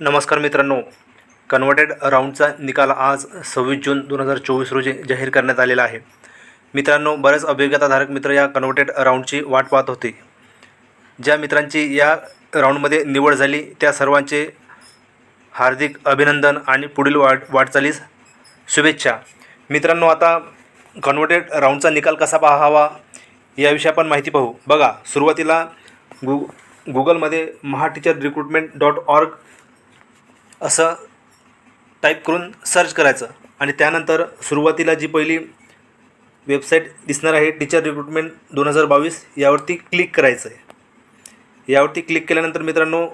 नमस्कार मित्रांनो. कन्वर्टेड राऊंडचा निकाल आज सव्वीस जून दोन हजार चोवीस रोजी जाहीर करण्यात आलेला आहे. मित्रांनो बरेच अभिज्ञताधारक मित्र या कन्वर्टेड राऊंडची वाट पाहत होते. ज्या मित्रांची या राऊंडमध्ये निवड झाली त्या सर्वांचे हार्दिक अभिनंदन आणि पुढील वाट वाटचालीस शुभेच्छा. मित्रांनो आता कन्वर्टेड राऊंडचा निकाल कसा पाहावा याविषयी आपण माहिती पाहू. बघा सुरुवातीला गु गुगलमध्ये Maha teacher recruitment dot org असं टाईप करून सर्च करायचं. आणि त्यानंतर सुरुवातीला जी पहिली वेबसाईट दिसणार आहे टीचर रिक्रुटमेंट दोन हजार बावीस यावरती क्लिक करायचं आहे यावरती क्लिक केल्यानंतर मित्रांनो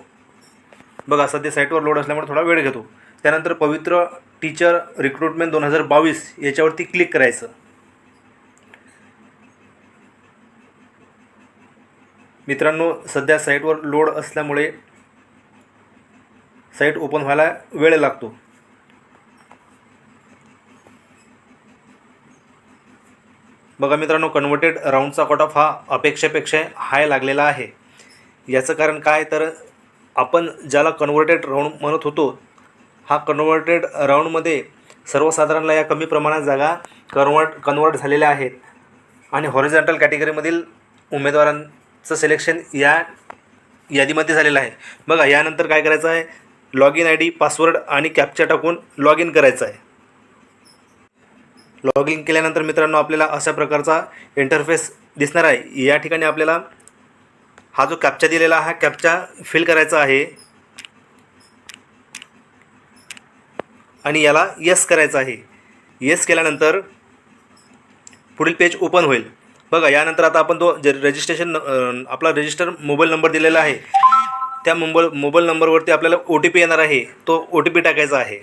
बघा सध्या साईटवर लोड असल्यामुळे थोडा वेळ घेतो. त्यानंतर पवित्र टीचर रिक्रुटमेंट दोन हजार बावीस याच्यावरती क्लिक करायचं. मित्रांनो सध्या साईटवर लोड असल्यामुळे साईट ओपन व्हायला वेळ लागतो. बघा मित्रांनो कन्वर्टेड राऊंडचा कट ऑफ हा अपेक्षेपेक्षा हाय लागलेला आहे. याचं कारण काय? तर आपण ज्याला कन्वर्टेड राऊंड म्हणत होतो हा कन्वर्टेड राऊंडमध्ये सर्वसाधारणला या कमी प्रमाणात जागा कन्वर्ट कन्वर्ट झालेल्या आहेत. आणि हॉरिझॉन्टल कॅटेगरीमधील उमेदवारांचं सिलेक्शन या यादीमध्ये झालेलं आहे. बघा यानंतर काय करायचं आहे? Log in I D password आणि कॅप्चा टाकून लॉग इन करायचं आहे. लॉग इन केल्यानंतर मित्रांनो आपल्याला अशा प्रकारचा इंटरफेस दिसणार आहे. या ठिकाणी आपल्याला हा जो कॅप्चा दिलेला हा कॅप्चा फिल करायचा आहे. आणि याला यस करायचं आहे. येस केल्यानंतर पुढील पेज ओपन होईल. बघा यानंतर आता आपण तो जे रजिस्ट्रेशन आपला रजिस्टर मोबाईल नंबर दिलेला आहे. त्या मोबाईल मोबाईल नंबरवरती आपल्याला ओ टी पी येणार आहे तो ओ टी पी टाकायचा आहे.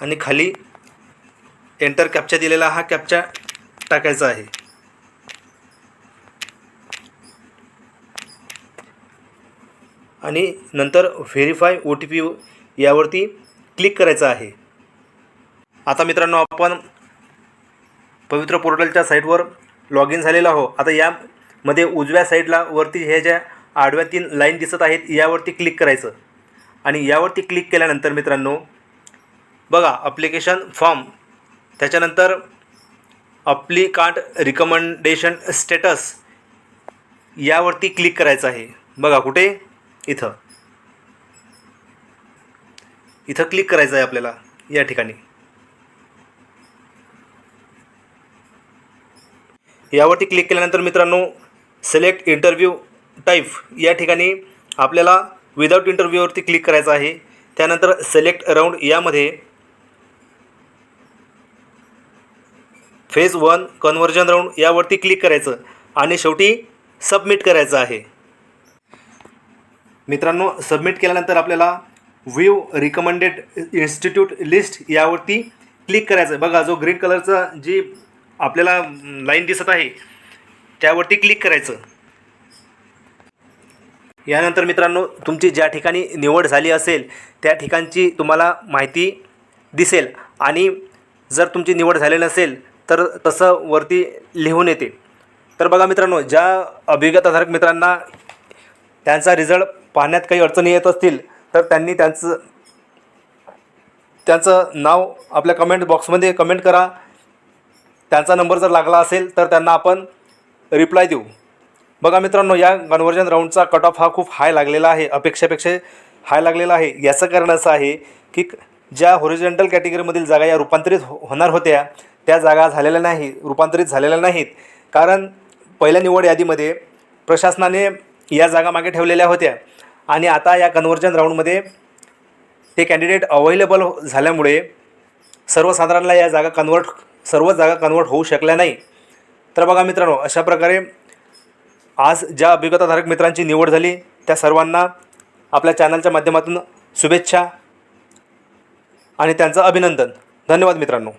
आणि खाली एंटर कॅप्चा दिलेला हा कॅप्चा टाकायचा आहे. आणि नंतर व्हेरीफाय ओ टी पी यावरती क्लिक करायचं आहे. आता मित्रांनो आपण पवित्र पोर्टलच्या साईटवर लॉग इन झालेला हो. आता यामध्ये उजव्या साईडला वरती हे ज्या आडव्या तीन लाईन दिसत आहेत यावरती क्लिक करायचं. आणि यावरती क्लिक केल्यानंतर मित्रांनो बघा अप्लिकेशन फॉर्म त्याच्यानंतर अप्लिकांट रिकमेंडेशन स्टेटस यावरती क्लिक करायचं आहे. बघा कुठे? इथं. इथं क्लिक करायचं आहे आपल्याला या ठिकाणी. यावरती क्लिक केल्यानंतर मित्रांनो सिलेक्ट इंटरव्ह्यू टाईप या ठिकाणी आपल्याला विदाऊट इंटरव्ह्यूवरती क्लिक करायचं आहे. त्यानंतर सिलेक्ट राऊंड यामध्ये फेज वन कन्व्हर्जन राऊंड यावरती क्लिक करायचं आणि शेवटी सबमिट करायचं आहे. मित्रांनो सबमिट केल्यानंतर आपल्याला व्ह्यू रिकमेंडेड इन्स्टिट्यूट लिस्ट यावरती क्लिक करायचं आहे. बघा जो ग्रीन कलरचा जी आपल्याला लाईन दिसत आहे त्यावरती क्लिक करायचं. यानंतर मित्रांनो तुमची ज्या ठिकाणी निवड झाली असेल त्या ठिकाणची तुम्हाला माहिती दिसेल आणि जर तुमची निवड झाली नसेल तर तसं वरती लिहून येते. तर बघा मित्रांनो ज्या अभिज्ञताधारक मित्रांना त्यांचा रिझल्ट पाहण्यात काही अडचणी येत असतील तर त्यांनी त्यांचं त्यांचं नाव आपल्या कमेंट बॉक्समध्ये कमेंट करा. त्यांचा नंबर जर लागला असेल तर त्यांना आपण रिप्लाय देऊ. बघा मित्रांनो या कन्व्हर्जन राऊंडचा कट ऑफ हा खूप हाय लागलेला आहे अपेक्षेपेक्षा हाय लागलेला आहे. याचं कारण असं आहे की क- ज्या होरिजेंटल कॅटेगरीमधील जागा या रूपांतरित हो-, होणार होत्या त्या जागा झालेल्या नाही रूपांतरित झालेल्या नाहीत. कारण पहिल्या निवड यादीमध्ये प्रशासनाने या जागा मागे ठेवलेल्या होत्या. आणि आता या कन्व्हर्जन राऊंडमध्ये ते कॅन्डिडेट अवेलेबल झाल्यामुळे सर्वसाधारणला या जागा कन्वर्ट सर्व जागा कन्वर्ट होऊ शकल्या नाही. तर बघा मित्रांनो अशा प्रकारे आज ज्या अभिज्ञताधारक मित्रांची निवड झाली त्या सर्वांना आपल्या चॅनलच्या माध्यमातून शुभेच्छा आणि त्यांचं अभिनंदन. धन्यवाद मित्रांनो.